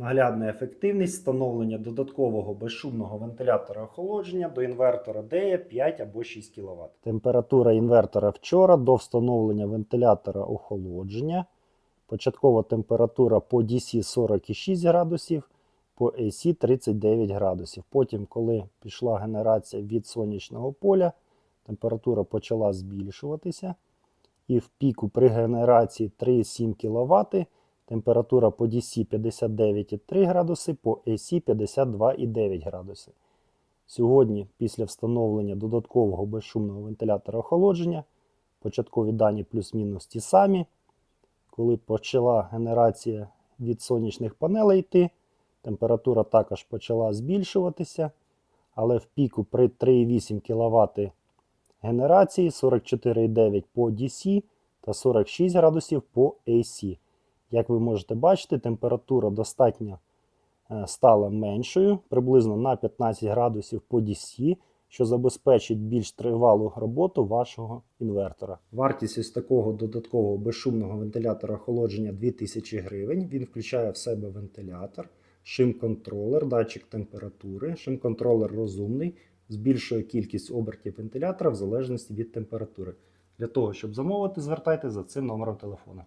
Наглядна ефективність встановлення додаткового безшумного вентилятора охолодження до інвертора DE 5 або 6 кВт. Температура інвертора вчора до встановлення вентилятора охолодження. Початкова температура по DC 46 градусів, по AC 39 градусів. Потім, коли пішла генерація від сонячного поля, температура почала збільшуватися. І в піку при генерації 3,7 кВт температура по DC 59,3 градуси, по AC 52,9 градуси. Сьогодні, після встановлення додаткового безшумного вентилятора охолодження, початкові дані плюс-мінус ті самі. Коли почала генерація від сонячних панелей йти, температура також почала збільшуватися, але в піку при 3,8 кВт генерації 44,9 по DC та 46 градусів по AC. Як ви можете бачити, температура достатньо е, стала меншою, приблизно на 15 градусів по DC, що забезпечить більш тривалу роботу вашого інвертора. Вартість ось такого додаткового безшумного вентилятора охолодження 2000 гривень. Він включає в себе вентилятор, шим-контролер, датчик температури. Шим-контролер розумний, збільшує кількість обертів вентилятора в залежності від температури. Для того, щоб замовити, звертайте за цим номером телефона.